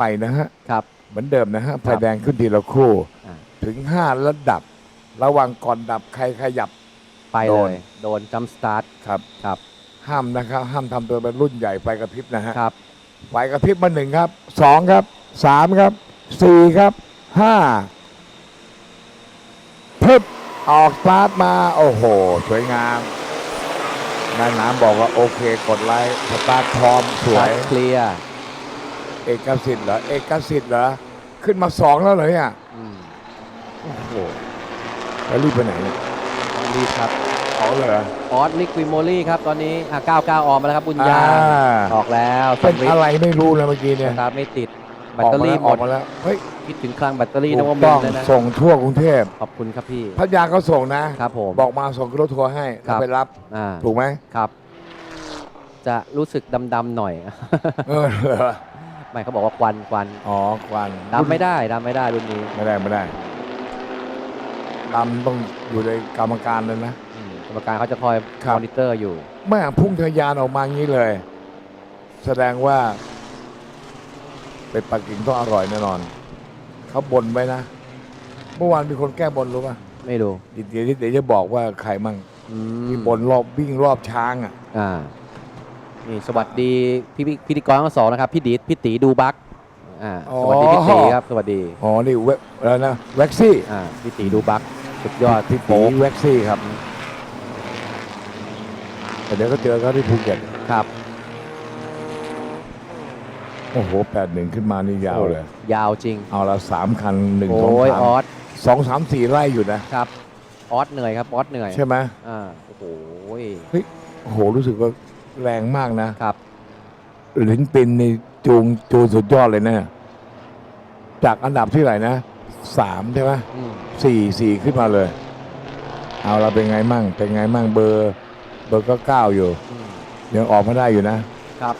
ไปนะฮะ ครับ เหมือนเดิมนะฮะไฟแดงขึ้นทีละคู่ อ่า ถึงห้าแล้วดับ ระหวังก่อนดับใครขยับ ไปโดเลน ย โดนจัมสตาร์ทครับ ครับ ห้ามนะครับ ห้ามทำตัวเป็นรุ่นใหญ่ไฟกระพริบนะฮะครับ ไฟกระพริบมาหนึ่งครับสองครับสามครับสี่ครับห้าพึบออกสตาร์ทมา โอ้โห สวยงามนายน้ำบอกว่าโอเค กดไลค์สตาร์ทพร้อมสวยเคลียร์ เอกสิทธิ์เหรอเอกสิทธิ์เหรอขึ้นมาสองแล้วเหรอเนี่ยอืมโอ้โหแล้วรีบไปไหนเนี่ยต้องรีบครับเอาเลยเหรอออสลิกวิโมลี่ครับ ตอนนี้อะ99 ออกมาแล้วครับบุญญาอ่าออกแล้วสเป็นวิตอะไรไม่รู้เลยเมื่อกี้เนี่ยนะครับไม่ติดแบตเตอรี่หมออดกมาแล้วเฮ้ยคิดถึงคลังแบตเตอรี่ถูนะกว่ามีต้องเลยนะส่งทั่วกรุงเทพขอบคุณครับพี่ พัทยาก็ส่งนะครับผม บอกมาส่งขึ้นรถทัวร์ให้ครัเราบ ไปรับอ่าถูกไหมครับ จะรู้สึกดำๆหน่อย เออเหรอ ไม่เขาบอกว่าควันควันอ๋อควันดำไม่ได้ดำไม่ได้รุ่นนี้ไม่ได้ไม่ได้ดำต้องอยู่ในกรรมการเลยนะอืมกรรมการเขาจะคอยครับมอนิเตอร์อยู่แม่พุ่งทะยานออกมางี้เลย แสดงว่า เป็ดปักกิ่งต้องอร่อยแน่นอนเขาบนไว้นะเมื่อวานมีคนแก้บนรู้ป่ะไม่รู้เดี๋ยวเดี๋ยวจะบอกว่าใครมั่งอืที่มบนรอบวิ่งรอบช้างอะอ่า นี่สวัสดีพี่พี่พิธีกรทั้งสองนะครับพี่ดีดพี่ตีดูบักอ่าอ๋อสวัสดีพี่ตีครับสวัสดีอ๋อ นี่เวแล้วนะแว็กซี่อ่าพี่ตีดูบักสุดยอดพี่พี่ตีโป๊กแว็กซี่ครับแต่เดี๋ยวก็เจอเขาที่ภูเก็ตครับโอ้โหแปดหนึ่งขึ้นมานี่ยาวเลย ยาวจริงเอาละสามคันหนึ่งสองโอ้ยสามออสสองสามสี่ไล่อยู่นะ ครับออสเหนื่อยครับออสเหนื่อยใช่ไหมอ่าโอ้โห โอ้โหรู้สึกว่า แรงมากนะครับ ลิ้นปินในจูงจูงสุดยอดเลยนะ จากอันดับที่ไหนนะสามใช่ไหมอืมสี่สี่ขึ้นมาเลย เอาเราเป็นไงมั่ง เป็นไงมั่งเบอร์ เบอร์ก็เก้าอยู่ อืมยังออกมาได้อยู่นะ ครับ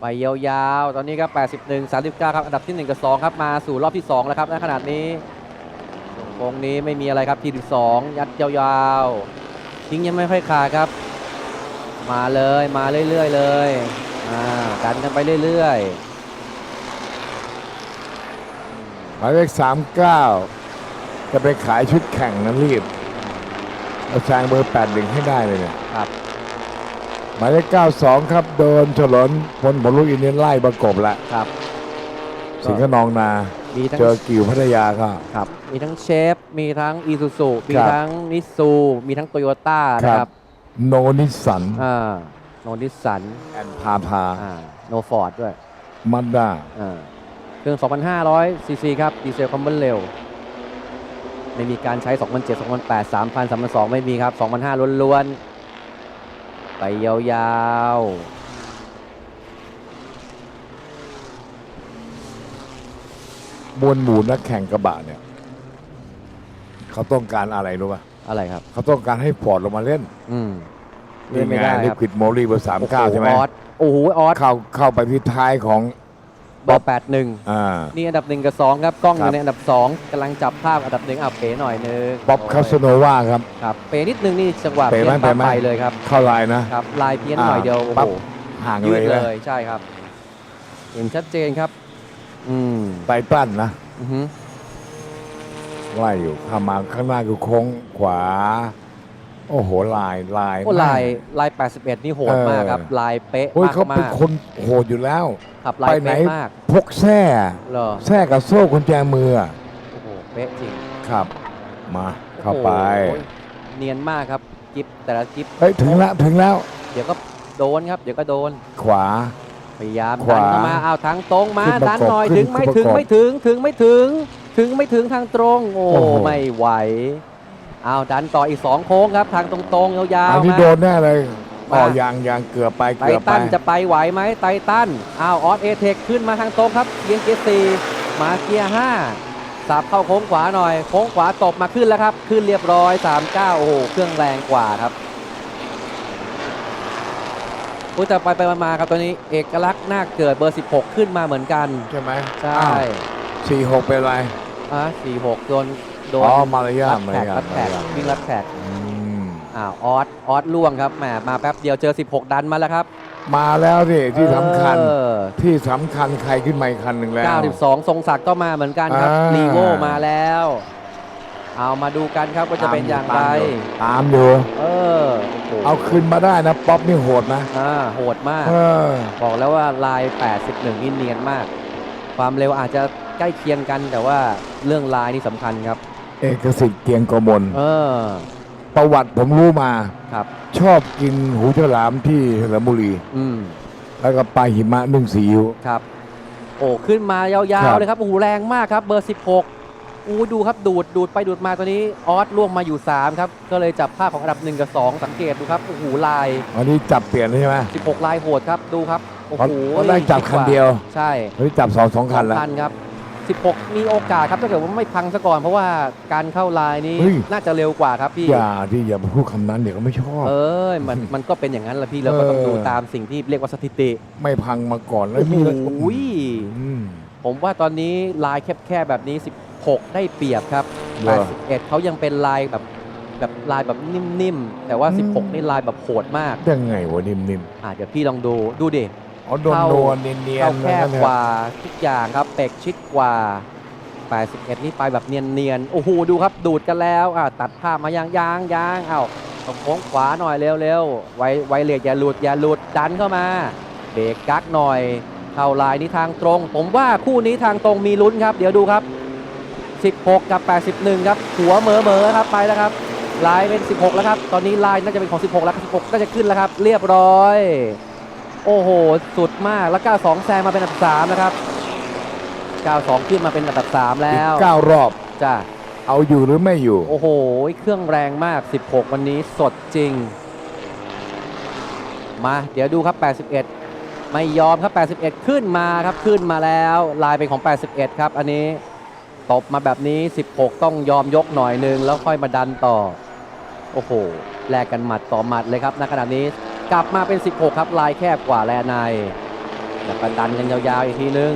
ไปยาวๆ ตอนนี้ครับ 81 39 ครับ อันดับที่ 1 กับ 2 ครับ มาสู่รอบที่ 2 แล้วครับ ณ ขนาดนี้ วงนี้ไม่มีอะไรครับทีที่2ยัดยาวๆทิ้งยังไม่ค่อยขาดครับ มาเลยมาเรื่อยๆเลยอ่าดันกันไปเรื่อยๆหมายเลขสามเก้าจะไปขายชุดแข่งนะรีบเอาแซงเบอร์แปดหนึ่งให้ได้เลยเนี่ยครับหมายเลขเก้าสองครับโดนฉลนพลผลลูกอินเดียนไล่ประกบละครับสิงห์ขนองนา มีทั้งเจอกิ่วพัทยาก็ครับ มีทั้งเชฟ มีทั้งอีซูซูมีครับทั้งนิซู มีทั้งโตโยต้าคนะรับครับ โนนิสสันอ่าโนดิสันแอนพาพาอ่าโนฟอร์ดด้วยมัดด้าอ่าเครื่อง 2,500ซีซีครับ ดีเซลคอมเบนเร็ว ไม่มีการใช้ 2,007 2,008 3,000 3,200ไม่มีครับ 2,500ล้วนๆไปยาวๆ มวลหมู่นักแข่งกระบะเนี่ย เขาต้องการอะไรรู้ป่ะอะไรครับ เขาต้องการให้ฟอร์ดลงมาเล่นอืมเล่นไม่ได้ลิครับควิดโมลีเบอร์สามเก้าโอ้โหใช่ไหมออสโอ้โหออสเข้าเข้าไปที่ท้ายของเบอร์81อ่า นี่อันดับหนึ่งกับสองครับกล้องอครัยู่บ ในอันดับสองกำลังจับภาพอันดับหนึ่งอะเป๋หน่อยนึงบ๊อบโอ้ยคาสโนวาครับ ครับเป๋นิดนึงนี่จังหวะเป๋เพี้ยไหมนปั๊บเป๋ไหม ไปเลยครับเข้าลายนะ ครับลายเพี้ยนหน่อยอ่าเดียวโอ้ปั๊โหบ ห่างยืเลดยเลนะยใช่ครับ เห็นชัดเจนครับ อืมไตตันนะอือฮึไล่อยู่ข้ามาข้างหน้าคือโค้งขวา โอ้โหลายลายโอ้ลายลาย 81 นี่โหดมากครับ ลายเป๊ะโอ้ยมากเขาเป็นมากคนโหดอยู่แล้วขับลายไปไหน เป๊ะมากพกแส้เหรอแส้กับโซ่กุญแจมืออะโอ้โหเป๊ะจริงครับ มาเข้าไป โอ้โหเนียนมากครับกิฟแต่ละกิฟเฮ้ย ถึงแล้ว ถึงแล้ว เดี๋ยวก็โดนครับ เดี๋ยวก็โดน ขวา พยายามขวาดันเข้ามาเอาทางตรงมาขึ้นประกบดันหน่อยขึ้นถึงไม่ประกบถึงไม่ถึงถึงไม่ถึง ถึงไม่ถึงทางตรง โอ้โอ้โห ไม่ไหวเอาดันต่ออีกสองโค้งครับทางตรงๆยาวอันๆนี้มาโดนแน่เลยมาอ๋อยางยางเกือบไปไทเกือบไป ตันจะไปไหวไหมไทตันอ้าวออสเอเทคขึ้นมาทางตรงครับเกียร์เกียร์สี่มาเกียร์ห้าสับเข้าโค้งขวาหน่อย โค้งขวาตบมาขึ้นแล้วครับ ขึ้นเรียบร้อย 39 โอ้โหเครื่องแรงกว่าครับ อุ้ยแต่ไปไปมาๆครับตอนนี้เอกลักษณ์หน้าเกิดเบอร์ 16 ขึ้นมาเหมือนกัน ใช่ไหมใช่สี่หกเป็นไรอะสี่หกโดนโดนอ๋อมารยารัทดมาแท็รกยารัทดมาแท็รกยาทวิ่งรัดแท็กอืมอ้าวออสออสล่วงครับแหมมาแป๊บเดียวเจอ 16 ดันมาแล้วครับ มาแล้วนี่ที่สำคัญเออที่สำคัญใครขึ้นมาอีกคันหนึ่งแล้ว92ทรงศักดิ์ก็มาเหมือนกันครับอ่าลีโวมาแล้ว เอามาดูกันครับว่าจะเป็นอย่างไร ตามอยู่เออโอ้โหเอาคืนมาได้นะ ป๊อปนี่โหดนะอ่าโหดมาก เออบอกแล้วว่าลาย 81 นี่เนียนมาก ความเร็วอาจจะใกล้เคียงกันแต่ว่าเรื่องลายนี่สำคัญครับ เอกสิทธิ์เกียงกมลเออประวัติผมรู้มา ครับ ชอบกินหูฉลามที่สระบุรี อืมแล้วก็ปลาหิมะนึ่งซีอิ๊ว ครับ โอ้ขึ้นมายาครัวบๆเลยครับโอ้โหแรงมากครับ เบอร์ 16 อู้ดูครับดูดดูดไปดูดมาตัวนี้ออสล่วงมาอยู่ 3 ครับ ก็เลยจับภาพของอันดับ 1 กับ 2 สังเกตดูครับโอ้โหลายวันนี้จับเปลี่ยนแล้วใช่ไหม16 ลายโหดครับดูครับโอ้เพราะโหเพราะได้จับคันเดียวใช่วันนี้จับสองสองคันแล้วคันครับ16 มีโอกาสครับถ้าเกิดว่าไม่พังซะก่อน เพราะว่าการเข้าลายนี้เฮ้ยน่าจะเร็วกว่าครับพี่อย่าที่อย่ามาพูดคำนั้นเดี๋ยวก็ไม่ชอบเอ้ยมันมันก็เป็นอย่างนั้นแหละพี่เราก็ต้องเออดูตามสิ่งที่เรียกว่าสถิติ ไม่พังมาก่อนแล้วโอ้โหมีเลยอืมผมว่าตอนนี้ลายแคบๆแบบนี้ 16ได้เปรียบครับ เหรอ 81เขายังเป็นลายแบบแบบลายแบบนิ่มๆ แต่ว่าอืม16 นี่ลายแบบโหดมากยังไงวะนิ่มอะเดี๋ยวพี่ลองดูดูดิ ๆอ๋อโดนเข้า โดนเนียนเข้าๆแคบนั่นเถอะกว่าทุกอย่างครับเป็กชิดกว่า 81 นี่ไปแบบเนียนๆ โอ้โห ดูครับ ดูดกันแล้วอะตัดภาพมายางยางยางเอ้าต้องโค้งขวาหน่อยเร็วๆ ไวไวเลกอย่าหลุดอย่าหลุดดันเข้ามา เบรกกักหน่อย เข้าลายนี้ทางตรง ผมว่าคู่นี้ทางตรงมีลุ้นครับ เดี๋ยวดูครับ 16 กับ 81 ครับ หัวเหมอเหมอๆครับไปแล้วครับลายเป็น 16 แล้วครับ ตอนนี้ลายน่าจะเป็นของ 16 แล้วครับ16ก็จะขึ้นแล้วครับ เรียบร้อย โอ้โห สุดมากแล้ว 92 แซงมาเป็นอันดับ3นะครับ 92 ขึ้นมาเป็นอันดับ3อีแล้กวเก้ารอบ จ้ะเอาอยู่หรือไม่อยู่ โอ้โห เครื่องแรงมาก 16 วันนี้สดจริง มา เดี๋ยวดูครับ 81 ไม่ยอมครับ 81 ขึ้นมาครับ ขึ้นมาแล้ว ลายเป็นของ 81 ครับ อันนี้ ตบมาแบบนี้ 16 ต้องยอมยกหน่อยนึง แล้วค่อยมาดันต่อ โอ้โห แลกกันหมัดต่อหมัดเลยครับณขณะนี้กลับมาเป็น 16 ครับลายแคบกว่าแลในแล้วก็ดันกันยาวๆอีกทีนึง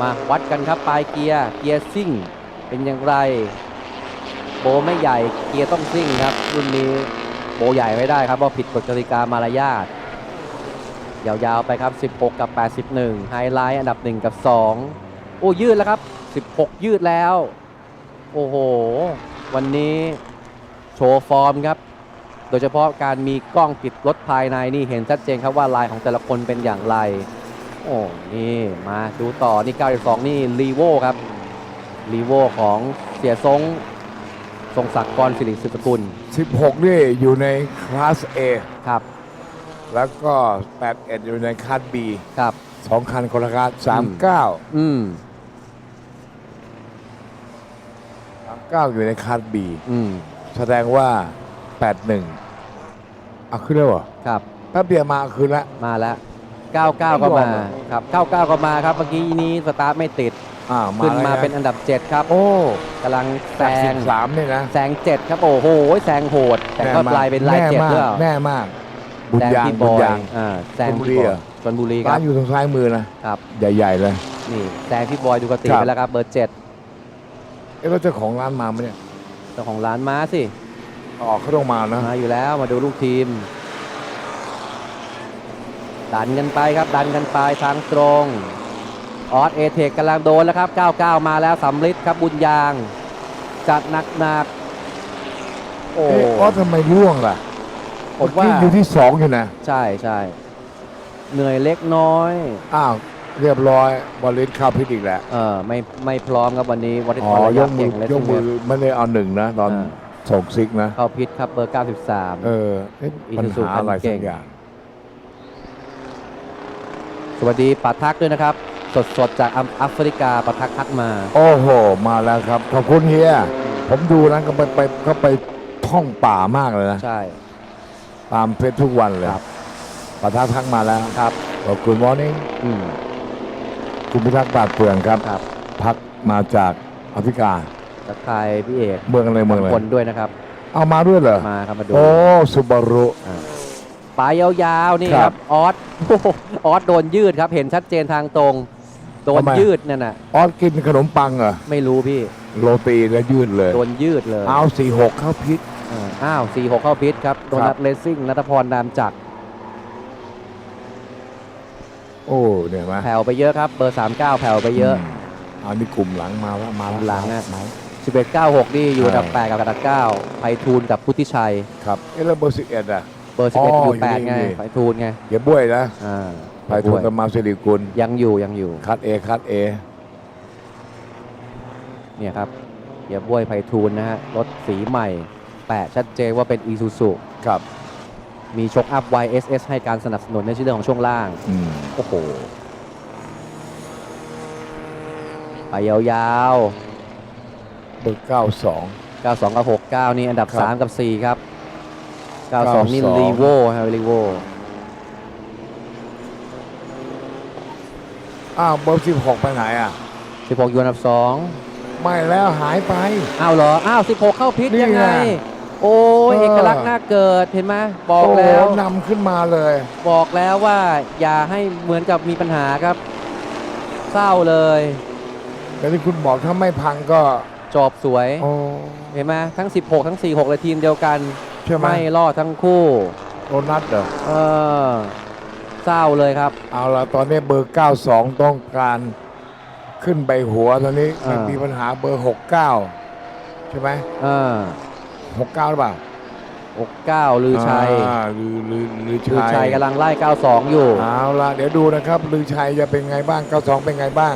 มาวัดกันครับปลายเกียร์เกียร์ซิ่ง เป็นอย่างไร โบไม่ใหญ่เกียร์ต้องซิ่งครับรุ่นนี้โบใหญ่ไม่ได้ครับเพราะผิดกฎกติกามารยาทยาวๆไปครับ 16 กับ 81 ไฮไลท์อันดับ 1 กับ 2 โอ้ยืดแล้วครับ 16 ยืดแล้ว โอ้โห วันนี้โชว์ฟอร์มครับ โดยเฉพาะการมีกล้องติดรถภายในนี่เห็นชัดเจนครับว่าลายของแต่ละคนเป็นอย่างไร โอ้นี่มาดูต่อนี่ 92 นี่รีโวครับรีโวของเสียทรงทรงศักดิ์กรสิริสุตกุล 16 นี่อยู่ในคลาส A ครับ แล้วก็ 81 อยู่ในคลาส B ครับ สองคันคนละคลาส 39 อืม 39อยู่ในคลาส B อืมแสดงว่า 81เอาขึ้นแล้วเหรอครับ แป๊บเดียวมาคืนละ มาแล้ว 99 ก็มาไม่ยอมเหรอครับ 99 ก็มาครับ เมื่อกี้นี้สตาร์ทไม่ติด อ่ามาขึ้นมาแล้วะเป็นอันดับ 7 ครับโอ้กำลังแซจากสิงบสามเนี่ยนะแซง7ครับ โอ้โหแซงโหด แต่ก็แน่มลายเป็นลายแน่เจ็ดมากด้วยแน่มาก บุญแซงยางพี่บบุญอยยาง อ่าแซงชลบุรีพี่บอยเหรอชลบุรีคร้ารันบอยู่ทางซ้ายมือนะครับ ใหญ่ๆเลย นี่แซงพี่บอยดูกติครับ ไปแล้วครับเบอร์7 เอ๊ะแล้วเจ้าของร้านมาไหมเนี่ยเจ้าของร้านม้าสิอ๋อเขาต้องมานะมาอยู่แล้วมาดูลูกทีม ดันกันไปครับดันกันไปทางตรงออสเอเทกกำลังโดนแล้วครับ 99 มาแล้วสำลิดครับบุญยาง จัดหนักหนักๆโอ้ เอ๊ะอ๋อทำไมร่วงล่ะผมว่า เอกี้อยู่ที่สองอยู่นะ ใช่ใช่เหนื่อยเล็กน้อย อ้าว เรียบร้อยบอลลิสเข้าพิษอีกแล้วเออไม่ไม่พร้อมครับวันนี้วัตอ๋อถุระยยะกมืเก่องเลยยกมือไม่ได้เอาหนึ่งนะ ตอนอ่าส่งซิกนะเข้าพิษครับเบอร์ 93 เออเอ๊ะอีปัญซูซูหาอะไรคันเก่สังกอย่างสวัสดีปัทักด้วยนะครับ สดสดๆจากแอฟริกาปัทักทักมา โอ้โห มาแล้วครับ ขอบคุณเฮียผมดูนะก็ไปไปก็ไปท่องป่ามากเลยนะ ใช่ ตามเฟซทุกวันเลยครับปะทักทักมาแล้วครับขอบคุณมอร์นิ่งอืม คุณพิทักษ์ปราดเปลืองครับ ครับพักมาจากแอฟริกาทักทายพี่เอกเมืองอะไรเมืองอะไรคนด้วยนะครับ เอามาด้วยเหรอมาครับมาดูโอ้สุบารุ ปลายยาวๆนี่คครัรับบออสโอ้โหออสโดนยืดครับ เห็นชัดเจนทางตรง โดนทำไม ยืดนั่นน่ะ ออสกินขนมปังเหรอไม่รู้พี่ โรตีแล้วยืดเลย โดนยืดเลยเอาสี่หกเข้าพิษ เอออ้าวสี่หกเข้าพิษครับ โดนัทเลสซิ่งนัทพรนามจักร โอ้เนี่ยเห็นไหมแผ่วไปเยอะครับ เบอร์ 39 แผ่วไปเยอะมอันนี้กลุ่มหลังมาแล้วมาแล้วหลังอะมา11 96 นี่อยู่อันดับใช่8กับอันดับ 9 ไพฑูรย์กับพุทธิชัย ครับเอ๊ะแล้วเบอร์สิบเอ็ดอะ เบอร์อ๋อ11อยู่อยู่8นี่ไงนี่ไพฑูรย์ไงอย่าบ้วยนะอ่าไผ่ทุนกับมาสิริกุล ยังอยู่ยังอยู่ คัดเอคัดเอเนี่ยครับเหียบวยไพฑูรย์นะฮะ รถสีใหม่ แปะชัดเจนว่าเป็น i s u z u ครับ มีชกอัพ YSS ให้การสนับสนุนในชื่อเรื่องของช่วงล่าง อืมโอ้โห ไปยาวเบอร์เก้าสอง ๆ 92 กับ 69 นี่อันดับ ครับ3 กับ 4 ครับ 92 นี่92รีโวฮะรีโวอ้าวเบอร์สิบหกไปไหนอะ 16 อยู่อันดับ 2 ไม่แล้วหายไป อ้าวเหรอ อ้าว 16 เข้าพิษนี่ยังไง ไง โอ้ยเออ เอกลักษณ์น่าเกิดเห็นไหมบอกโโหแล้วนำขึ้นมาเลย บอกแล้วว่าอย่าให้เหมือนกับมีปัญหาครับ เศร้าเลย แต่ที่คุณบอกถ้าไม่พังก็จบสวย โอ้เห็นไหมทั้ง 16 ทั้ง 46เลยทีมเดียวกันใช่ไหมไม่รอดทั้งคู่ โดนัทเหรอเออเศร้าเลยครับ เอาละตอนนี้เบอร์ 92 ต้องการขึ้นใบหัวตอนนี้มันอ่ามีมีปัญหาเบอร์ 69 ใช่ไหมเออ 69หรือเปล่า69ลือชัยอ่าลือลือลือลือชัชัยยกำลังไล่ 92 อยู่ เอาละเดี๋ยวดูนะครับลือชัยจะเป็นไงบ้าง92เป็นไงบ้าง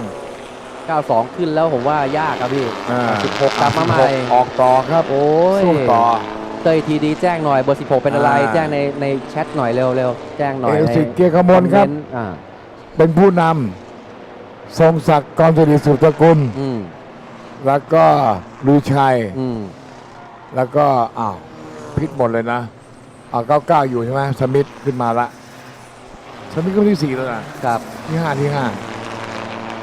92 ขึ้นแล้วผมว่ายากครับพี่ อ่า16กลับมาใหม่16ออกต่อครับโอ้ยสู้ต่อ เตยทีดีแจ้งหน่อยเบอร์ 16 เป็นอะไร อ่า แจ้งในในแชทหน่อยเร็วเร็วแจ้งหน่อยเอลในสิเกียร์ขมลครับ เมนต์อ่าเป็นผู้นำทรงศักดิ์กรสิริสุตกุล อืมแล้วก็ลือชัย อืม แล้วก็อ้าวพิษหมดเลยนะเอาเก้าเก้าอยู่ใช่ไหมสมิธขึ้นมาละสมิธก็ที่สี่แล้วนะครับที่ห้าที่ห้า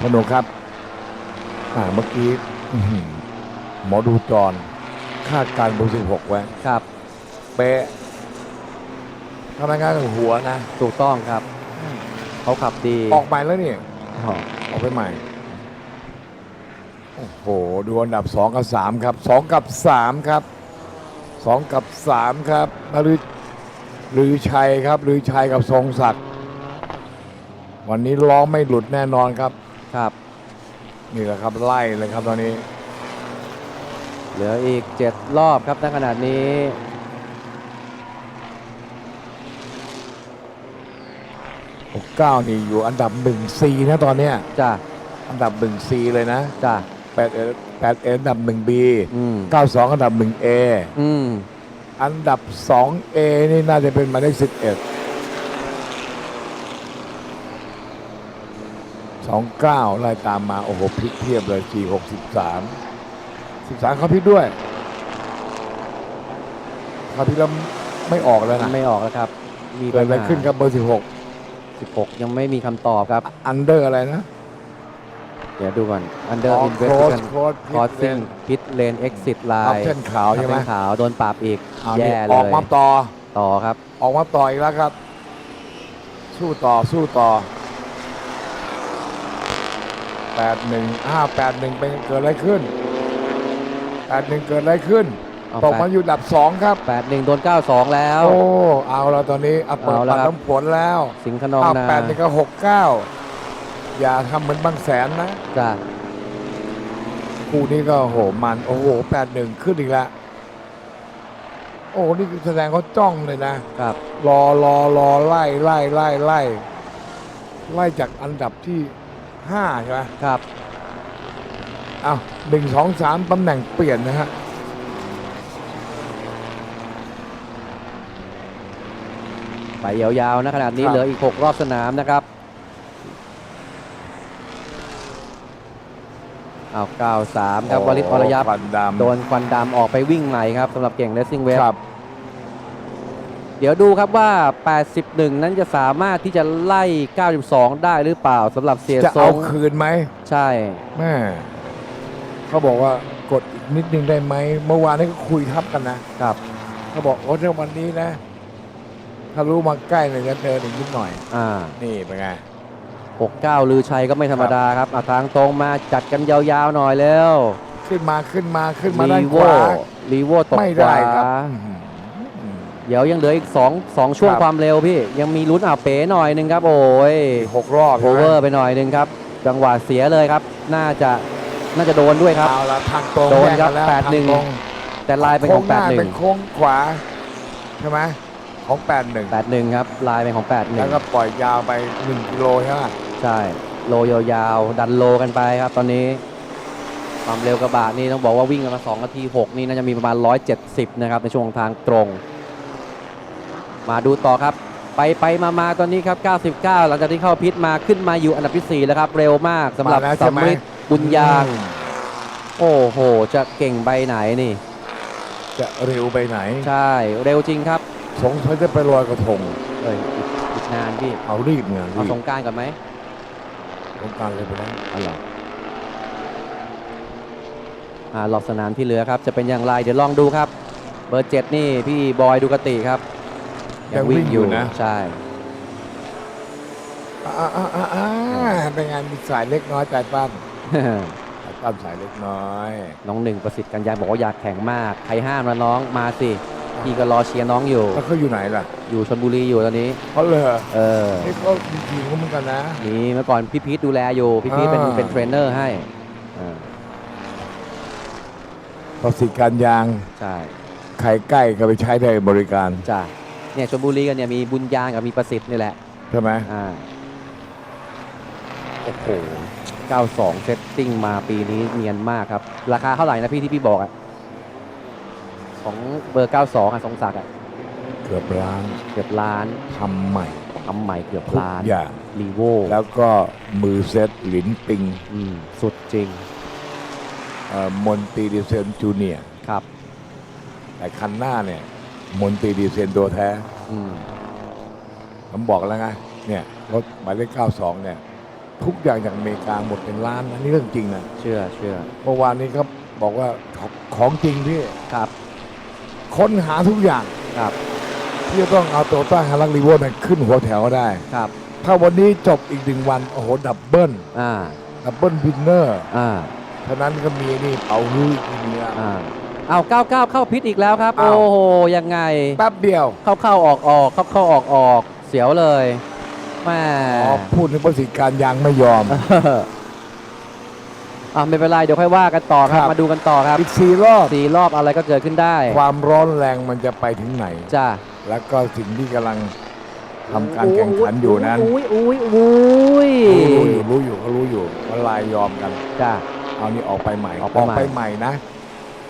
พนุครับอ่าเมื่อกี้อื้อหือหมอดูจรคาดการณ์เบอร์สิบหกไว้ครับเป๊ะทำงานกับหัวนะ ถูกต้องครับ เขาขับดีออกใหม่แล้วนี่ อ๋อออกไปใหม่ โอ้โห ดูอันดับสองกับสามครับสองกับสามครับ สองกับสามครับนฤลือชัยครับลือชัยกับทรงศักดิ์วันนี้ร้องไม่หลุดแน่นอนครับครับ นี่แหละครับไล่เลยครับตอนนี้ เหลืออีก 7 รอบครับณขนาดนี้69นี่อยู่อันดับ1 C นะตอนเนี้ยจ้ะอันดับ1 C เลยนะจ้ะ 8เอ8เออันดับ 1 B อืม92 อันดับ 1 A อืมอันดับ 2 A นี่น่าจะเป็นหมายเลข11 29ไล่ตามมา โอ้โหพลิกเทียบเลย4 6 13 13เขาพลิกด้วยเขาพลิกแล้วไม่ออกแล้วนะไม่ออกแล้วครับ มีเกิดอะไรปัญหาขึ้นครับเบอร์16 ยังไม่มีคำตอบครับ16อันเดอร์อะไรนะ เดี๋ยวดูก่อน under โค้ด investigation โค้ด crossing pit lane exit เอา line เส้นขาวใช่ไหมเป็นขาวโดนปรับอีกเอาแย่นี่เลออกยมาต่อ ต่อครับ ออกมาต่ออีกแล้วครับ สู้ต่อสู้ต่อแปดหนึ่งห้าแปดหนึ่งเป็นเกิดอะไรขึ้นแปดหนึ่งเกิดอะไรขึ้น เอาตกมาอยู่ดับสองครับแปดหนึ่งโดน92 แล้ว โอ้ เอาแล้วตอนนี้เอาเปิดเอาแล้ปัวดครับ น้ำฝนแล้วสิงห์ขนองอ้าวนาแปดหนึ่งก็หกเก้า อย่าทำเหมือนบางแสนนะจ้ะคู่นี้ก็โหมัน โอ้โหแปดหนึ่งขึ้นอีกแล้วโอ้นี่คือแสดงเขาจ้องเลยนะ ครับ รอรอรอไล่ไล่ไล่ไล่ไล่จากอันดับที่ห้าใช่ไหมครับอ้าวหนึ่งสองสามตำแหน่งเปลี่ยนนะฮะไปยาวๆนะขนาดนี้ครับเหลืออีก 6 รอบสนามนะครับ เอา93 ครับวลิตอรยับควันดำโดนควันดำออกไปวิ่งใหม่ครับสำหรับเก่งเลสซิ่งเวฟครับ เดี๋ยวดูครับว่า 81 นั้นจะสามารถที่จะไล่ 92 ได้หรือเปล่าสำหรับเสียจะทรเอางคืนไหมใช่ แม่เขาบอกว่ากดอีกนิดนึงได้ไหมเมื่อวานนี้ก็คุยทับกันนะครับ เขาบอกโอ้ถ้าวันนี้นะ ถ้ารู้มาใกล้เลยจะเดินอีกนิดหน่อย อ่า นี่เป็นไง 69ลือชัยก็ไม่ธรรมดาครับเอาทางตรงมาจัดกันยาวๆหน่อยแล้วขึ้นมาขึ้นมาขึ้นมาด้านลีขโววาลีโวตกไม่ขวาได้ครับอืมเดี๋ยวยังเหลืออีกสองสองช่วงครับความเร็วพี่ ยังมีลุ้นอ่าวเป๋หน่อยหนึงครับ โอ้ยอีกหกรอบโอเวอร์ไปหน่อยหนึงครับ จังหวะเสียเลยครับ น่าจะน่าจะโดนด้วยครับเอาละทางตรงโดนครับแยกกัล้วแปดหนึ่งทาตรแต่ลายเป็นของโค้หน้า8เป็น1โค้งขวาใช่ไหมของแปดหนึ่ง8 1ครับลายเป็นของ8แล้วก็1ปล่อยยาวไปหนึ่งกิโลใช่ไหม ใช่ โลยาวๆดันโลกันไปครับ ตอนนี้ ความเร็วกระบะนี่ต้องบอกว่าวิ่งกันมา2นาที 6 นี่น่าจะมีประมาณ 170 นะครับ ในช่วงทางตรง มาดูต่อครับ ไปไปมามาตอนนี้ครับ 99 หลังจากที่เข้าพิษมาขึ้นมาอยู่อันดับที่4แล้วครับ เร็วมากสำหรับมาแล้วใช่ไหม สำริดบุญยาง โอ้โห จะเก่งใบไหนนี่ จะเร็วไปไหน ใช่ เร็วจริงครับสงสัยจะไปลอยกระทง เอ้ยอีกอีกนานพี่เอารีบเงินเอารีบสงกรารก่อนไหม สงกรารเลยไปแล้วอ๋อเหรออ่ารอบสนามที่เหลือครับ จะเป็นอย่างไร เดี๋ยวลองดูครับ เบอร์เจ็ดนี่พี่บอยดูกติครับยังวิ่งอยู่นะ ใช่ อ่าอ่าอ่าอ่าเป็นงานมีสายเล็กน้อยใจปั้มใจปั้มสายเล็กน้อย น้องหนึ่งประสิทธิ์กัญญาบอกว่าอยากแข่งมาก ใครห้ามแล้วน้องมาสิ พี่ก็รอเชียร์น้องอยู่ แล้วเขาอยู่ไหนล่ะอยู่ชนบุรีอยู่ตอนนี้ เขาเลยเออนี่เขามีทีมเขาเหมือนกันนะ นี่เมื่อก่อนพี่พีทดูแลอยู่ พี่พีทเป็นอ่า เป็นเทรนเนอร์ให้อ่าประสิทธิ์การยางใช่ใครใกล้ก็ไปใช้ได้บริการจ้ะเนี่ยชนบุรีกันเนี่ยมีบุญยางกับมีประสิทธิ์นี่แหละใช่ไหมอ่าโอ้โห92เซตติ้งมาปีนี้เนียนมากครับ ราคาเท่าไหร่นะพี่ที่พี่บอกอะ ของเบอร์ 92อะสงศักดิ์อะเกือบล้านเกือบล้านทำใหม่ ทำใหม่เกือบทุกล้านอย่าง รีโวแล้วก็มือเซ็ตหลินปิงอืมสุดจริงเอ่อมนตรีดีเซนจูเนียร์ครับ แต่คันหน้าเนี่ยมนตรีดีเซนตัวแท้ อืมผมบอกแล้วไงเนี่ยรถหมายเลข92 เนี่ย ทุกอย่างจากอเมริกาหมดเป็นล้านอันนี้เรื่องจริงนะเชื่อเชื่อเมื่อวานนี้ครับบอกว่าของของจริงพี่ครับ ค้นหาทุกอย่างครับ ที่จะต้องเอาโตต้าฮารักรีโวเนี่ยขึ้นหัวแถวได้ ครับถ้าวันนี้จบอีกหนึ่งวัน โอ้โห ดับเบิลอ่าดับเบิลวินเนอร์อ่าฉะนั้นก็มีนี่เอาฮือทีเนี้ยอ่าเอา99เข้าพิษอีกแล้วครับอ้าวโอ้โหยังไง แป๊บเดียวเข้าเข้าออกออกเข้าเข้าออกออกเสียวเลยแม่อ๋อพูดถึงประสิทธิการยางไม่ยอม อะไม่เป็นไรเดี๋ยวค่อยว่ากันต่อครับ ครับ มาดูกันต่อครับอีกสี่รอบ สี่รอบอะไรก็เกิดขึ้นได้ความร้อนแรงมันจะไปถึงไหน จ้าแล้วก็สิ่งที่กำลังทำการแข่งขันอยู่นั้นอุ้ยอุ้ยอุ้ยรู้อยู่รู้อยู่เขารู้อยู่ว่าลายยอมกัน จ้า เอานี่ออกไปใหม่ออกไปใหม่ ใหม่นะ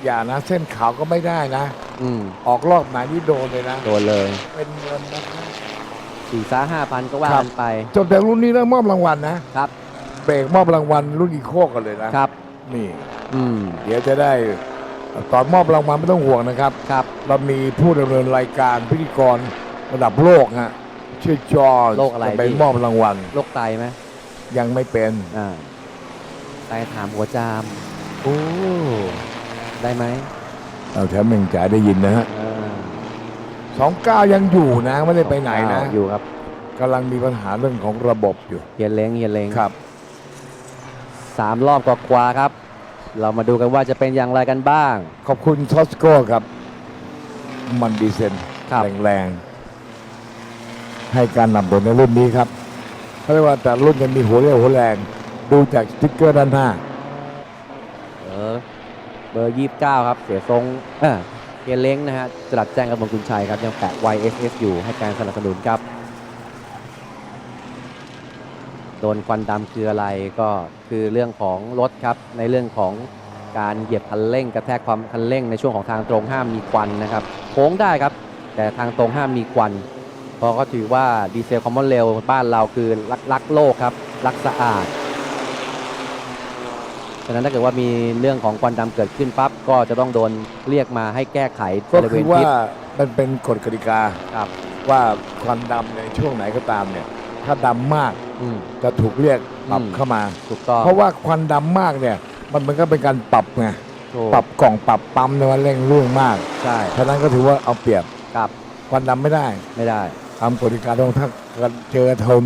อย่านะเส้นขาวก็ไม่ได้นะ อืมออกรอบไหนนี่โดนเลยนะ โดนเลยเป็นเงินนะครับ สี่ซ่าห้าพันก็ว่าครับ กันไปจบแต่รุ่นนี้แล้วมอบรางวัลนะครับ เบรกมอบรางวัลรุ่นอีโคกันเลยนะครับ นี่ อืม เดี๋ยวจะได้ตอนมอบรางวัลไม่ต้องห่วงนะครับ ครับ เรามีผู้ดำเนินรายการพิธีกรระดับโลกฮะชื่อจอร์จโลกอะไรจะไปพี่ มอบรางวัลโรคไตไหมยังไม่เป็น อ่าไตถามหัวจามโอ้ได้ไหมเอาแถมเมงจ๋าได้ยินนะฮะเออสองเก้ายังอยู่นะ ไม่ได้ไปไหนนะอยู่ครับกำลังมีปัญหาเรื่องของระบบอยู่ เฮียเล้งเฮียเล้งครับ สามรอบกว่าๆครับ เรามาดูกันว่าจะเป็นอย่างไรกันบ้าง ขอบคุณทอสโก้ครับ มันดีเซนครับ แรงๆ ให้การนำตัวในรุ่นนี้ครับเขาเรียกว่าแต่รุ่นจะมีหัวเรี่ยวหัวแรง ดูจากสติ๊กเกอร์ด้านหน้า เออเบอร์ยี่สิบเก้าครับ เสียทรงเออเฮียเล้งนะฮะจรัดแจ้งกับมงคุณชัยครับ ยังแปะ YSS อยู่ให้การสนับสนุนครับ โดนควันดำคืออะไรก็คือเรื่องของรถครับ ในเรื่องของการเหยียบคันเร่ง กระแทกความคันเร่งในช่วงของทางตรงห้ามมีควันนะครับโค้งได้ครับ แต่ทางตรงห้ามมีควันเพราะก็ถือว่าดีเซลคอมมอนเรลบ้านเราคือรักรักโลกครับ รักสะอาดฉะนั้นถ้าเกิดว่ามีเรื่องของควันดำเกิดขึ้นปั๊บก็จะต้องโดนเรียกมาให้แก้ไขก็บริเวคือณว่าพิษมันเป็นกฎกติกาครับ ว่าควันดำในช่วงไหนก็ตามเนี่ย ถ้าดำมากอืม จะถูกเรียกปรับอืม เข้ามา ถูกต้องเพราะว่าควันดำมากเนี่ย มันมันก็เป็นการปรับไงถูกปรับกล่องปรับปั๊มเนี่ยว่าเร่งรุ่งมาก ใช่ฉะนั้นก็ถือว่าเอาเปรียบครับควันดำไม่ได้ไม่ได้ตามกฎกติกาต้องถ้าเจอทน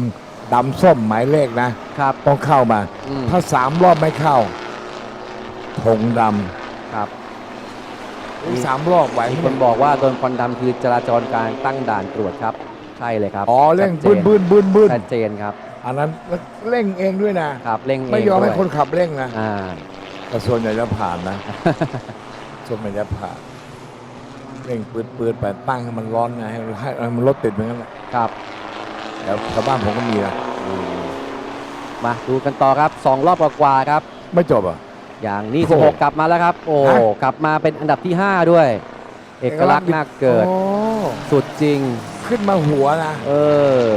ดำส้มหมายเลขนะ ครับต้องเข้ามา อืมถ้าสามรอบไม่เข้าธงดครับำอีกสามรอบไหวมีไหคมนบอกว่าโดนควันดำคือจราจรการตั้งด่านตรวจครับ ใช่เลยครับอ๋อเร่งชับึ้ดนเจบึ้นบึ้นบึ้นชัดเจนครับอันนั้นเร่งเองด้วยนะครับเร่งเองไม่ยอมให้ด้วคนขับเร่งนะอ่าแต่ส่วนใหญ่จะผ่านนะ ส่วนใหญ่จะผ่านเร่งปืดปืดไปตั้งให้มันร้อนไงให้ให้ให้มันรถติดเหมือนกันแหละครับแล้วชาวบ้านผมก็มีนะอืมมาดูกันต่อครับสองรอบกว่าๆครับ ไม่จบอะ อย่างนี่โอ้โห16กลับมาแล้วครับ โอ้ฮะ กลับมาเป็นอันดับที่ 5 ด้วย เอกลักษณ์น่าเกิด โอ้สุดจริง ขึ้นมาหัวนะ เออ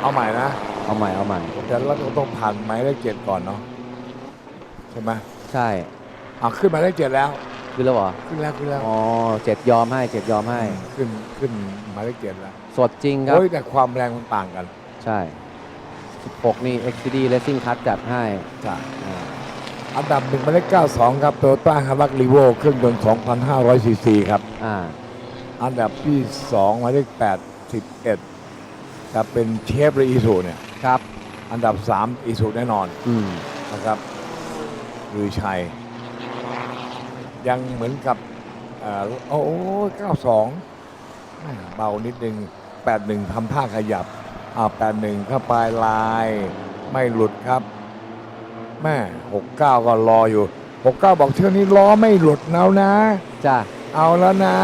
เอาใหม่นะเอาใหม่เอาใหม่แต่เราต้องผ่านหมายเลขเจ็ดก่อนเนาะใช่ไหมใช่อะขึ้นหมายเลขเจ็ดแล้ว คือแล้วเหรอขึ้นแล้วขึ้นแล้วอ๋อเจ็ดยอมให้เจ็ดยอมให้ ขึ้นขึ้นหมายเลขเจ็ดแล้วสดจริงครับ โอ้ยแต่ความแรงมันต่างกัน ใช่ 16 นี่ XCD Racing Cut จัดให้จ้ะอ่า อันดับหนึ่งหมายเลข92 ครับโตโยต้าฮารักลีโวเครื่องยนต์2,500ซีซีครับ อ่า อันดับที่2หมายเลข81ครับเป็นเชฟหรืออีซูเนี่ย ครับ อันดับ 3 อีซูแน่นอนอืม นะครับลือชัย ยังเหมือนกับเอ่อโอ้โห92แม่เบานิดนึง 81ทำท่าขยับอ่า81เข้าไปลาย ไม่หลุดครับ แม่69ก็รออยู่69บอกเที่ยวนี้ล้อไม่หลุดแล้วนะ จ้าเอาแล้วนะ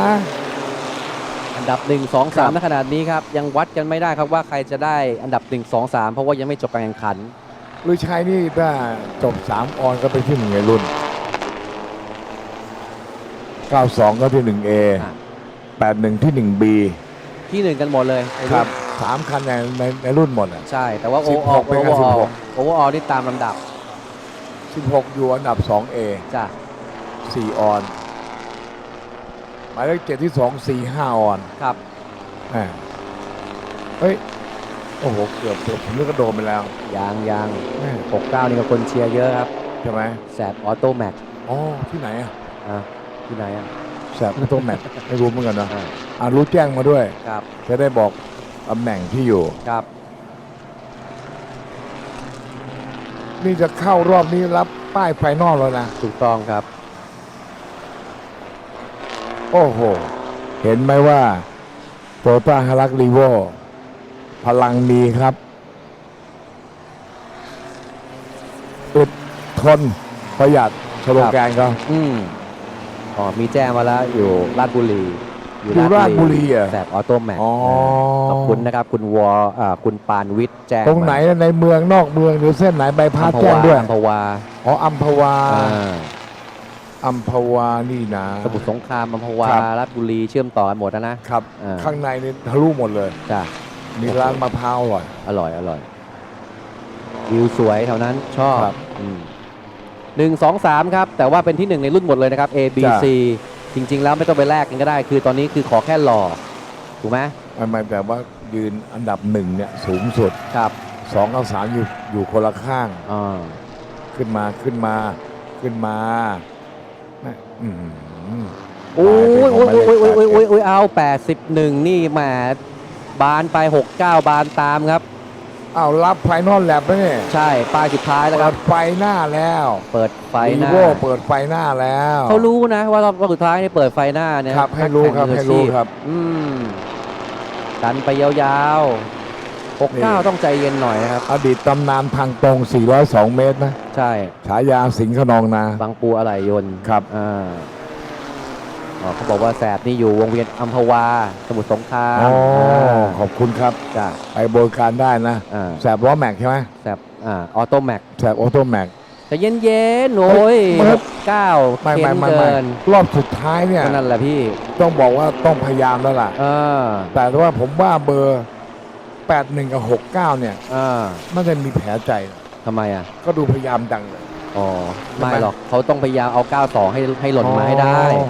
อันดับ 1 2ครับ3ในขนาดนี้ครับ ยังวัดกันไม่ได้ครับว่าใครจะได้อันดับ 1 2 3 เพราะว่ายังไม่จบการแข่งขันลือชัยนี่ถ้าจบ 3 ออนก็ไปที่หนึ่งในรุ่น 92 ก็ที่ 1A อะ 81 ที่ 1B ที่หนึ่งกันหมดเลยไอ้ครุ่นรับสามคันในในในรุ่นหมดอะใช่แต่ว่าโอ16ออเป็นโอไงเวอร์ออ16โอเวอร์ออนี่ตามลำดับ 16 อยู่อันดับ 2A จ้ะ4 ออน หมายเลข7ที่ 2 4 5 ออนครับ แหมเฮ้ย โอ้โห เกือบเกือบผมนึกกระโดดไปแล้วยางยางแม่69นี่ก็คนเชียร์เยอะครับ ใช่ไหมแสบออโต้แม็กอ๋อที่ไหนอะอะที่ไหนอะแสบตัวแมทไม่รู้เหมือนกันนะอ่าอ่ารู้แจ้งมาด้วย ครับจะได้บอกตำแหน่งที่อยู่ ครับ นี่จะเข้ารอบนี้รับป้ายไฟนอลแล้วนะ ถูกต้องครับ โอ้โห เห็นไหมว่าโตต้าฮารักรีโวพลังมีครับอึดทนประหยัดสโลแกนเขา อืมอ๋อมีแจ้งมาแล้วอยู่ราชบุรี อยู่ราชบุรีเหรอะ แสบออโต้แม็กอ๋อ ขอบคุณนะครับ คุณวออ่าคุณปานวิทย์แจ้งตรงไหนในเมืองนอกเมืองหรือเส้นไหนใบพัอัดมพแจ้งวาด้วยอัมพวาอ๋ออัมพวาอ่าอัมพวานี่นะ สมุทรสงครามอัมพวาครับ ราชบุรีเชื่อมต่อกันหมดนะนะ ครับ อ่า ข้างในนี่ทะลุหมดเลย จ้ะ มีร้านมะพร้าวอร่อย อร่อย อร่อย วิวสวยแถวนั้นชอบครับอืมหนึ่งสองสามครับ แต่ว่าเป็นที่หนึ่งในรุ่นหมดเลยนะครับ A B จ้ะ C จริง ๆ แล้วไม่ต้องไปแลกกันก็ได้ คือตอนนี้คือขอแค่หล่อถูกไหมไม่ไม่แต่ว่ายืนอันดับหนึ่งเนี่ยสูงสุดครับสองกับสามอยู่อยู่คนละข้างอขึ้นมาขึ้นมาขึ้นมาอื้ออโอ้ยโอ้ยโอ้ยโอ้ยโอ้ยโอ้ยโอ้ยเอา81 นี่แหมบานไปหกเก้าบานตามครับ อ้าวรับไฟนอลแลบแล้วเนี่ยใช่ป้ายสุดท้ายแล้วคเปิรับ ดไฟหน้าแล้วเปิดไฟหน้าโวเปิดไฟหน้าแล้ว เขารู้นะว่ารอบสุดท้ายนี่เปิดไฟหน้าเนี่ยครับให้รู้ครับนักแข่ให้งมือรู้อาชีพครับอืมดันไปยาวๆนี่ 69ต้องใจเย็นหน่อยนะครับ อดีตตำนานทางตรง 402 เมตรนะ ใช่ ฉายาสิงห์ขนองนา บางปูอะไหล่ยนต์ครับ อ่า อ๋อเขาบอกว่าแสบนี่อยู่วงเวียนอัมพวา สมุทรสงครามอ๋ออ่าขอบคุณครับ จ้ะ ไปบริการได้นะ อ่า แสบล้อแม็กใช่ไหมแสบอ่าออโต้แม็กแสบออโต้แม็กแต่เย็นๆโอ้ยเบิร์ดเก้าไม่เข็ไม่นไม่เกิไม่นรอบสุดท้ายเนี่ย ก็นั่นแหละพี่ ต้องบอกว่าต้องพยายามแล้วล่ะเออแต่ว่าผมว่าเบอร์ 81 กับ 69 เนี่ยเออน่าจะมีแผลใจทำไมอะ ก็ดูพยายามดังเลย อ๋อทำไมไม่หรอกเขาต้องพยายามเอา 92 ให้ให้หล่นมาให้ได้ อ๋อ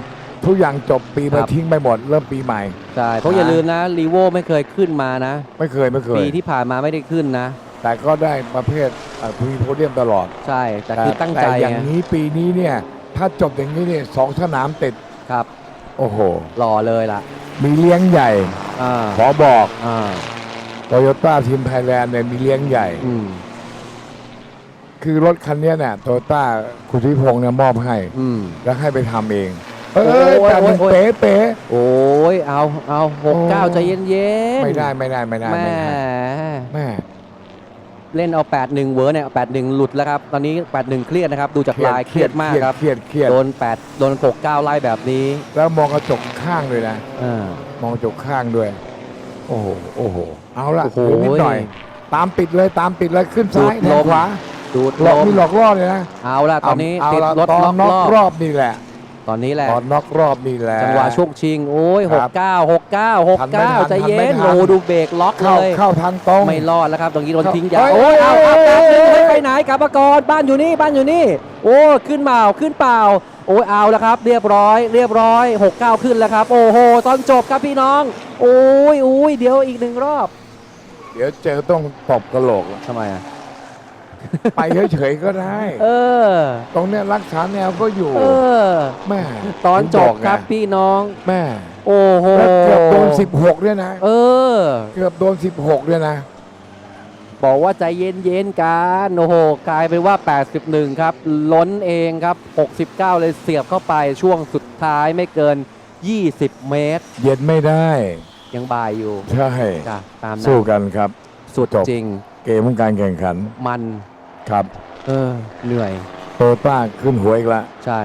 ทุกอย่างจบปีไปครับ ทิ้งไปหมด เริ่มปีใหม่ ใช่เพราะอย่าลืมนะรีโวไม่เคยขึ้นมานะ ไม่เคยไม่เคย ปีที่ผ่านมาไม่ได้ขึ้นนะ แต่ก็ได้ประเภทเอ่อมีโพเดียมตลอดใช่ แต่คือตั้งใจแต่อย่างไงนี้ปีนี้เนี่ยถ้าจบอย่างนี้เนี่ยสองสนามติด ครับ โอ้โห หล่อเลยล่ะมีเลี้ยงใหญ่ อ่าขอบอกอ่าโตโยต้าทีมไทยแลนด์เนี่ยมีเลี้ยงใหญ่ อืมคือรถคันเนี้ยเนี่ยโตต้าคุณทิพงษ์เนี่ยมอบให้ อืมแล้วให้ไปทำเอง เอโอ้อยแต่หนึ่งโอ้ย เป๊ะเป๊ะโอ้ยเอาเอาหกเก้าโอ้ใจเย็นเย็นๆไม่ได้ไม่ได้ไม่ได้แม่ไม่ได้แม่เล่นเอา8-1เวอร์เนี่ย8-1หลุดแล้วครับ ตอนนี้8-1เครียดนะครับ ดูจากลายเครียดมากครับ เครียดเครียดโดน8โดน6-9ไล่แบบนี้แล้วมองกระจกข้างด้วยนะ อ่า มองกระจกข้างด้วย โอ้โหโอ้โหเอาละโอ้โหเดี๋ยวนิดหน่อย ตามปิดเลยตามปิดเลยขึ้นซ้ายดูดแทลงมขวาดูดหลลอกมมีหลอกล่อเลยนะเอาละตอนนี้เอาติดละรถตอนน็อกน็อกรรอบอบนี่แหละ ตอนนี้แหละตอนน็อกรอบนี่แหละ จังหวะช่วงชิง โอ้ยครับ69 69ทันไม่ทัน69ใจเย็ทันไม่นทัน โอ้ดูเบรกล็อกเลเข้าย เข้าทางตรง ไม่รอดแล้วครับตรงนี้โดนเข้าทิ้งยาวเฮ้ยโอ้ยเอาเฮ้เอาย แป๊บนึงเฮ้เฮ้ยยไปไหนกลับมาก่อนบ้านอยู่นี่บ้านอยู่นี่ โอ้ขึ้นเปล่าขึ้นเปล่า โอ้ยเอาแล้วครับ เรียบร้อย เรียบร้อย69ขึ้นแล้วครับ โอ้โหตอนจบครับพี่น้อง โอ้ยโอ้ยเดี๋ยวอีกหนึ่งรอบเดี๋ยวเจอต้องตบกระโหลกทำไมอะ ไปเฉยๆก็ได้ เออ ตรงเนี้ยรักษาแนวก็อยู่ เออ แม่ตอนจถึงบครับไงพี่น้อง แม่โอ้โหแล้วเกือบโดน 16ด้วยนะ เออ เกือบโดน 16ด้วยนะ บอกว่าใจเย็นๆกันโอ้โหกลายเป็นว่า 81 ครับ ล้นเองครับ 69 เลยเสียบเข้าไปช่วงสุดท้ายไม่เกิน 20 เมตร เย็นไม่ได้ ยังบายอยู่ใช่ จ้ะตามนั้สู้นกันครับ สุดจบ จริง เกมของการแข่งขัน มัน ครับ เออ เหนื่อย โตต้าขึ้นหัวอีกแล้วใช่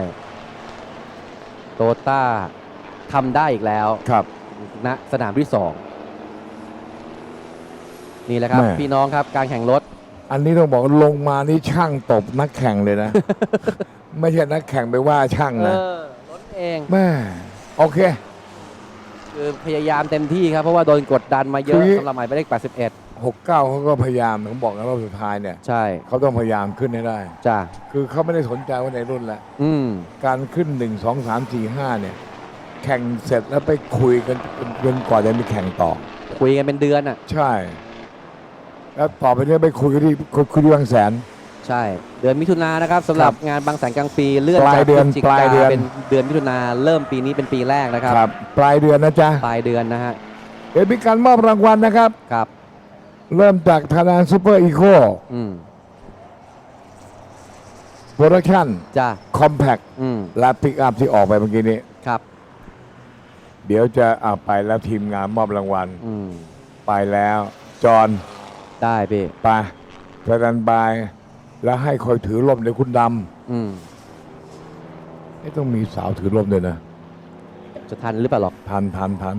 โตต้าทำได้อีกแล้วครับ ณสนามที่2นี่แหละครับ แม่ พี่น้องครับการแข่งรถ อันนี้ต้องบอกว่าลงมานี่ช่างตบนักแข่งเลยนะ ไม่ใช่นักแข่งไปว่าช่างเอนะอรถเอง แม่โอเค คือพยายามเต็มที่ครับ เพราะว่าโดนกดดันมาเยคือะอสำหรับหมายเลข81 69เขาก็พยายามผมบอกแล้วรอบสุดท้ายเนี่ยใช่เขาต้องพยายามขึ้นให้ได้ จ้ะคือเขาไม่ได้สนใจว่าในรุ่นแล้วอืม การขึ้น1 2 3 4 5เนี่ย แข่งเสร็จแล้วไปคุยกันจนกว่าจะมีแข่งต่อ คุยกันเป็นเดือนอะ ใช่ แล้วต่อไปเนี้ไปคุยกันที่คุยคุยที่บางแสน ใช่ เดือนมิถุนายนนะครับสำหรับงานบางแสนกลางปีเลื่อนปลายจากเดือนพฤศจิปลายกาเดือน เป็นเดือนมิถุนาเริ่มปีนี้เป็นปีแรกนะครับครับ ปลายเดือนนะจ๊ะปลายเดือนนะฮะเดี๋ยวมีการมอบรางวัลนะครับ ครับ เริ่มจากธนาซูเปอร์อีโคอืมโปรดักชั่นจ้ะคอมแพคอืมและปิกอัพที่ออกไปเมื่อกี้นี้ ครับ เดี๋ยวจะเอาไปแล้วทีมงานมอบรางวัล อืมไปแล้ว จอห์นได้พี่ไปประกันบาย แล้วให้คอยถือร่มเดี๋ยวคุณดอืมำไม่ต้องมีสาวถือร่มด้วยนะ จะทันหรือเปล่าหรอก ทันทันทัน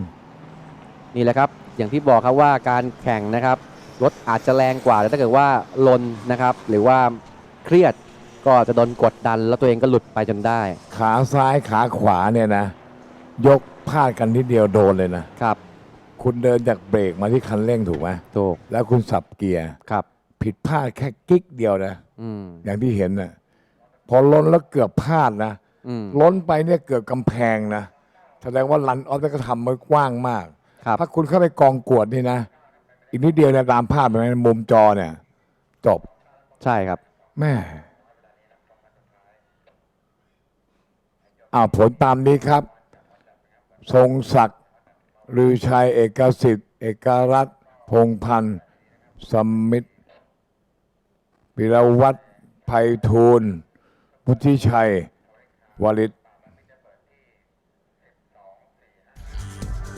นี่แหละครับ อย่างที่บอกครับว่าการแข่งนะครับ รถอาจจะแรงกว่าแต่ถ้าเกิดว่าลนนะครับ หรือว่าเครียดก็จะโดนกดดัน แล้วตัวเองก็หลุดไปจนได้ ขาซ้ายขาขวาเนี่ยนะ ยกพลาดกันนิดเดียวโดนเลยนะ ครับ คุณเดินจากเบรกมาที่คันเร่งถูกไหมถูก แล้วคุณสับเกียร์ครับ ผิดพลาดแค่กิ๊กเดียวนะ อืม อย่างที่เห็นนะพอล้นแล้วเกือบพลาดนะ อืม ล้นไปเนี่ยเกือบกำแพงนะ แสดงว่าลันออฟก็ทำมันกว้างมาก ครับ ถ้าคุณเข้าไปกองกวดนี่นะ อีกนิดเดียวเนี่ยตามภาพไปไหมมุมจอเนี่ย จบใช่ครับ แม่อ้าวผลตามนี้ครับ ทรงศักดิ์ลือชัยเอกสิทธิ์ เอกรัตน์พงษ์พันธ์สมมิตรปิรวัตรไพฑูรย์พุทธิชัยวลิต